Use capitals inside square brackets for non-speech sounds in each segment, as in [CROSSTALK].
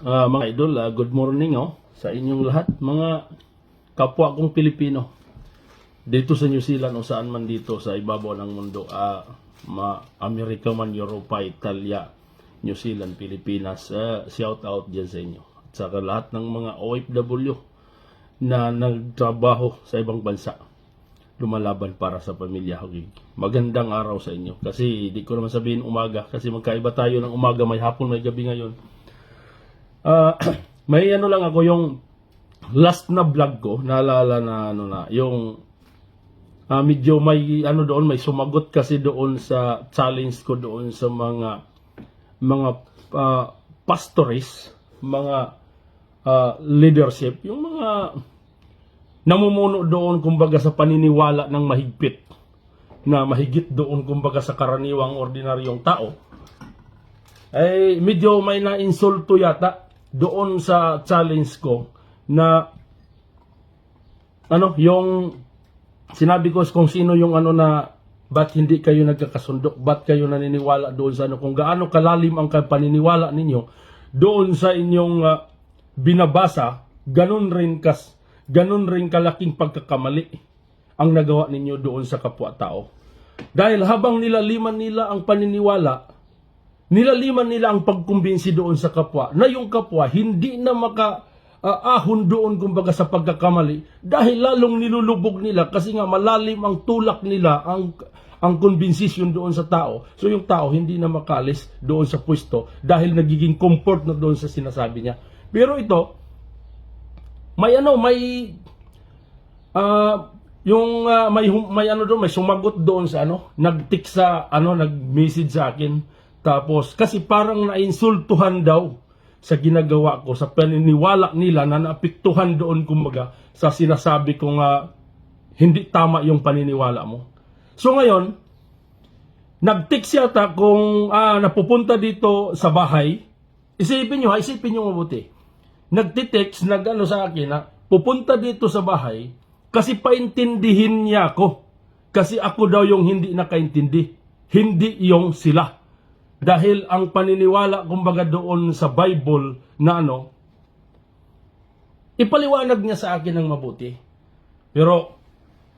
Ah, mga idol, ah, good morning oh, sa inyong lahat, mga kapwa kong Pilipino. Dito sa New Zealand o saan man dito sa ibabaw ng mundo, ah, ma Amerika man, Europa, Italia, New Zealand, Pilipinas, ah, shout out dyan sa inyo. At saka lahat ng mga OFW na nagtrabaho sa ibang bansa lumalaban para sa pamilya. Okay. Magandang araw sa inyo. Kasi di ko naman sabihin umaga kasi magkaiba tayo ng umaga, may hapon, may gabi ngayon. Ah, [CLEARS THROAT] may ano lang ako yung last na vlog ko, naalala na ano na, yung ah, medyo may ano doon, may sumagot kasi doon sa challenge ko doon sa mga mga ah, pastores, mga ah, leadership, yung mga namumuno doon kumbaga sa paniniwala ng mahigpit na mahigit doon kumbaga sa karaniwang ordinaryong tao ay medyo may na-insulto yata doon sa challenge ko na ano yung sinabi ko kung sino yung ano na ba't hindi kayo nagkakasundo ba't kayo naniniwala doon sa ano? Kung gaano kalalim ang paniniwala ninyo doon sa inyong ah, binabasa ganun rin kas ganun rin kalaking pagkakamali ang nagawa ninyo doon sa kapwa-tao. Dahil habang nilaliman nila ang paniniwala nilaliman nila ang pagkumbinsi doon sa kapwa na yung kapwa hindi na maka ah, ahon doon kumbaga sa pagkakamali dahil lalong nilulubog nila kasi nga malalim ang tulak nila ang ang konbinsisyon doon sa tao. So yung tao hindi na makalis doon sa pwesto dahil nagiging comfort na doon sa sinasabi niya. Pero ito, may ano, may ah yung ah, may may ano doon, may sumagot doon sa ano, nagtik sa ano, nag-message sa akin. Tapos kasi parang nainsultuhan daw sa ginagawa ko sa paniniwala nila na naapektuhan doon kumbaga sa sinasabi ko nga hindi tama yung paniniwala mo. So ngayon, nag-text yata kung ah, napupunta dito sa bahay. Isipin nyo ha, isipin nyo mabuti. Nagtitext, nag-ano sa akin na pupunta dito sa bahay kasi paintindihin niya ako. Kasi ako daw yung hindi nakaintindi. Hindi yung sila. Dahil ang paniniwala kumbaga doon sa Bible na ano, ipaliwanag niya sa akin ng mabuti. Pero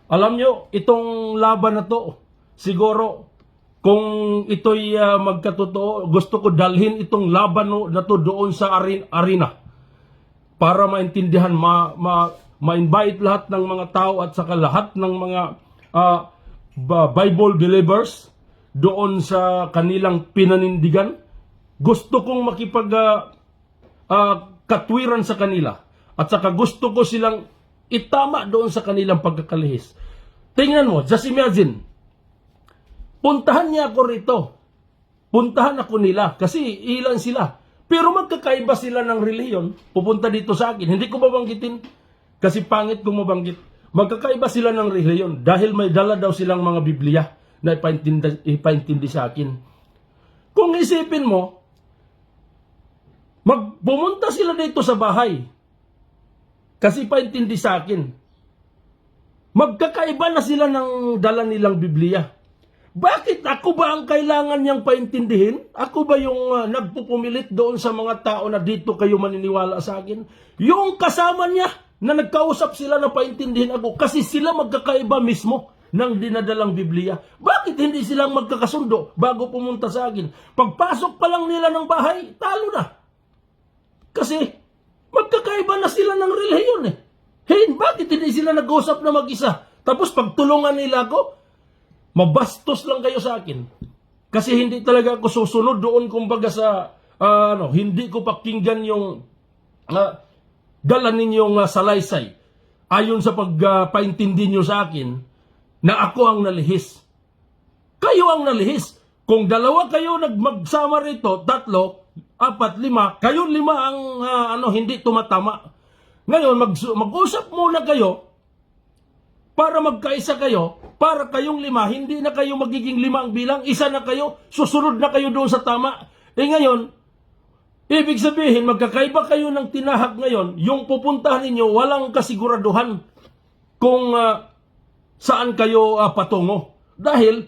alam nyo, itong laban na to, siguro kung ito'y ah, magkatotoo, gusto ko dalhin itong laban no- na to doon sa arena para maintindihan, ma, ma, ma-invite lahat ng mga tao at saka lahat ng mga ba- Bible believers doon sa kanilang pinanindigan. Gusto kong makipag ah, ah, katwiran sa kanila at saka gusto ko silang itama doon sa kanilang pagkakalihis. Tingnan mo, just imagine, puntahan niya ako rito. Puntahan ako nila kasi ilan sila. Pero magkakaiba sila ng reliyon. Pupunta dito sa akin. Hindi ko babanggitin kasi pangit kung mabanggit. Magkakaiba sila ng reliyon dahil may dala daw silang mga Biblia na ipaintindi, ipaintindi sa akin. Kung isipin mo, magpumunta sila dito sa bahay kasi paintindi sa akin. Magkakaiba na sila ng dala nilang Biblia. Bakit ako ba ang kailangan niyang paintindihin? Ako ba yung uh, nagpupumilit doon sa mga tao na dito kayo maniniwala sa akin? Yung kasama niya na nagkausap sila na paintindihin ako kasi sila magkakaiba mismo ng dinadalang Biblia. Bakit hindi silang magkakasundo bago pumunta sa akin? Pagpasok pa lang nila ng bahay, talo na. Kasi magkakaiba na sila ng relihiyon eh. Hey, bakit hindi sila nag-usap na mag-isa? Tapos pagtulungan nila ako, mabastos lang kayo sa akin. Kasi hindi talaga ako susunod doon kumbaga sa ah, ano, hindi ko pakinggan yung ah, dala ninyong uh, salaysay. Ayon sa pagpaintindi nyo sa akin na ako ang nalihis. Kayo ang nalihis. Kung dalawa kayo nagmagsama rito, tatlo, apat, lima, kayo lima ang ah, ano hindi tumatama. Ngayon, mag, mag-usap muna kayo para magkaisa kayo, para kayong lima, hindi na kayo magiging lima ang bilang, isa na kayo, susunod na kayo doon sa tama. Eh ngayon, ibig sabihin, magkakaiba kayo ng tinahak ngayon, yung pupuntahan ninyo, walang kasiguraduhan kung ah, saan kayo ah, patungo. Dahil,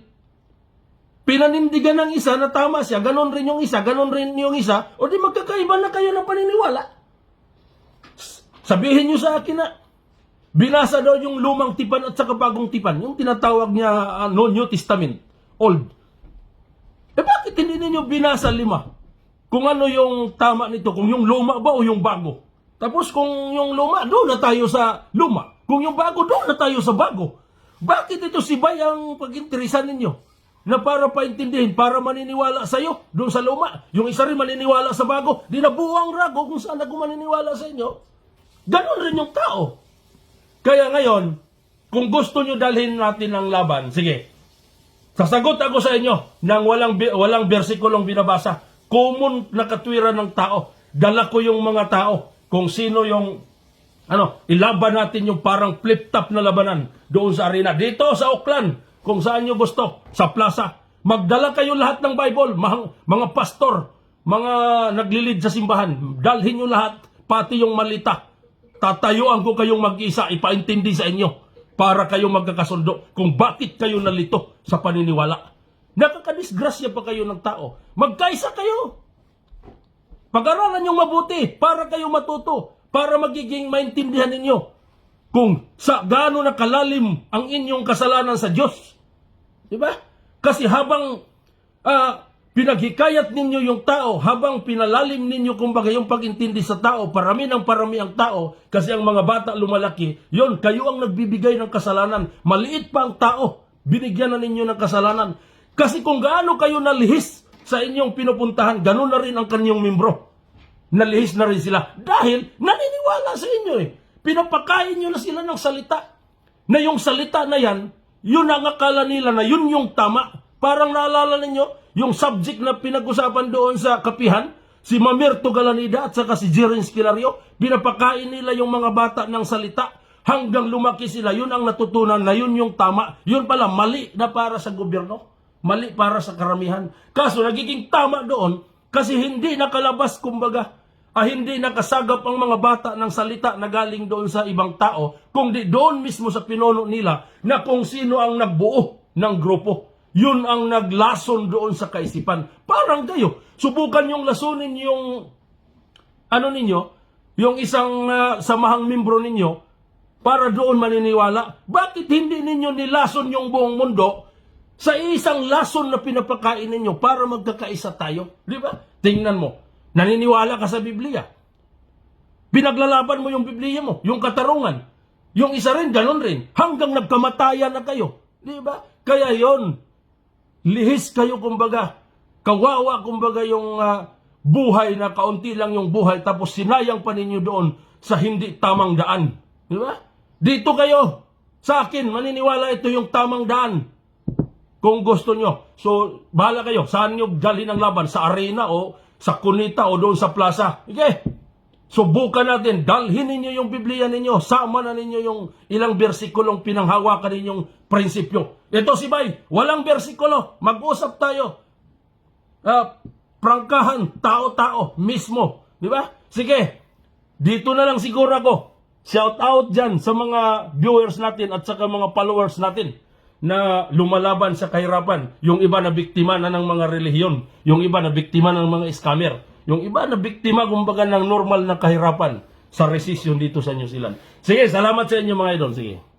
pinanindigan ng isa na tama siya, ganon rin yung isa, ganon rin yung isa, o di magkakaiba na kayo ng paniniwala. Sabihin nyo sa akin na, binasa daw yung lumang tipan at saka bagong tipan, yung tinatawag niya ano, New Testament, Old. Eh bakit hindi ninyo binasa lima? Kung ano yung tama nito, kung yung luma ba o yung bago? Tapos kung yung luma, doon na tayo sa luma. Kung yung bago, doon na tayo sa bago. Bakit ito si Bay ang pag-interesan ninyo? Na para paintindihin, para maniniwala sa'yo, doon sa luma. Yung isa rin maniniwala sa bago. Di na buwang rago kung saan ako maniniwala sa inyo. Ganon rin yung tao. Kaya ngayon, kung gusto nyo dalhin natin ng laban, sige, Sasagot ako sa inyo nang walang walang bersikulong binabasa. Common na katwiran ng tao. Dala ko yung mga tao kung sino yung ano, ilaban natin yung parang flip-top na labanan doon sa arena. Dito sa Auckland, kung saan nyo gusto, sa plaza. Magdala kayo lahat ng Bible, mga, mga pastor, mga naglilid sa simbahan. Dalhin nyo lahat, pati yung malita. Tatayuan ko kayong mag-isa, ipaintindi sa inyo para kayo magkakasundo kung bakit kayo nalito sa paniniwala. Nakakadisgrasya pa kayo ng tao. Magkaisa kayo. Pag-aralan nyo mabuti para kayo matuto, para magiging maintindihan ninyo kung sa gaano na kalalim ang inyong kasalanan sa Diyos. Di ba? Kasi habang ah, pinaghikayat ninyo yung tao, habang pinalalim ninyo kumbaga yung pag-intindi sa tao, parami ng parami ang tao, kasi ang mga bata lumalaki, yon kayo ang nagbibigay ng kasalanan. Maliit pa ang tao, binigyan na ninyo ng kasalanan. Kasi kung gaano kayo nalihis sa inyong pinupuntahan, ganun na rin ang kanyang membro. Nalihis na rin sila. Dahil naniniwala sa inyo eh. Pinapakain nyo na sila ng salita. Na yung salita na yan, yun ang akala nila na yun yung tama. Parang naalala ninyo, yung subject na pinag-usapan doon sa kapihan, si Mamirto Galanida at saka si Jiren Skilario, pinapakain nila yung mga bata ng salita hanggang lumaki sila. Yun ang natutunan na yun yung tama. Yun pala, mali na para sa gobyerno. Mali para sa karamihan. Kaso nagiging tama doon kasi hindi nakalabas kumbaga ah, hindi nakasagap ang mga bata ng salita na galing doon sa ibang tao, kundi doon mismo sa pinuno nila na kung sino ang nagbuo ng grupo. Yun ang naglason doon sa kaisipan. Parang kayo, subukan yung lasunin yung ano ninyo, yung isang ah, samahang membro ninyo, para doon maniniwala. Bakit hindi ninyo nilason yung buong mundo sa isang lason na pinapakain ninyo para magkakaisa tayo? Di ba? Tingnan mo, naniniwala ka sa Biblia. Pinaglalaban mo yung Biblia mo, yung katarungan. Yung isa rin, ganun rin. Hanggang nagkamatayan na kayo. Di ba? Kaya yon lihis kayo kumbaga. Kawawa kumbaga yung ah, buhay na kaunti lang yung buhay tapos sinayang pa ninyo doon sa hindi tamang daan. Di ba? Dito kayo. Sa akin, maniniwala ito yung tamang daan. Kung gusto nyo. So, bahala kayo. Saan nyo dalhin ang laban? Sa arena o sa kunita o doon sa plaza? Okay. Subukan natin. Dalhin ninyo yung Biblia ninyo. Sama na ninyo yung ilang bersikulong pinanghawakan ninyong prinsipyo. Ito si Bay. Walang bersikulo. Mag-usap tayo. Ah, prangkahan. Tao-tao. Mismo. Di ba? Sige. Dito na lang siguro ako. Shout out dyan sa mga viewers natin at saka mga followers natin na lumalaban sa kahirapan. Yung iba na biktima na ng mga relihiyon. Yung iba na biktima ng mga scammer. Yung iba na biktima kumbaga ng normal na kahirapan sa resisyon dito sa New Zealand. Sige, salamat sa inyo mga idol. Sige.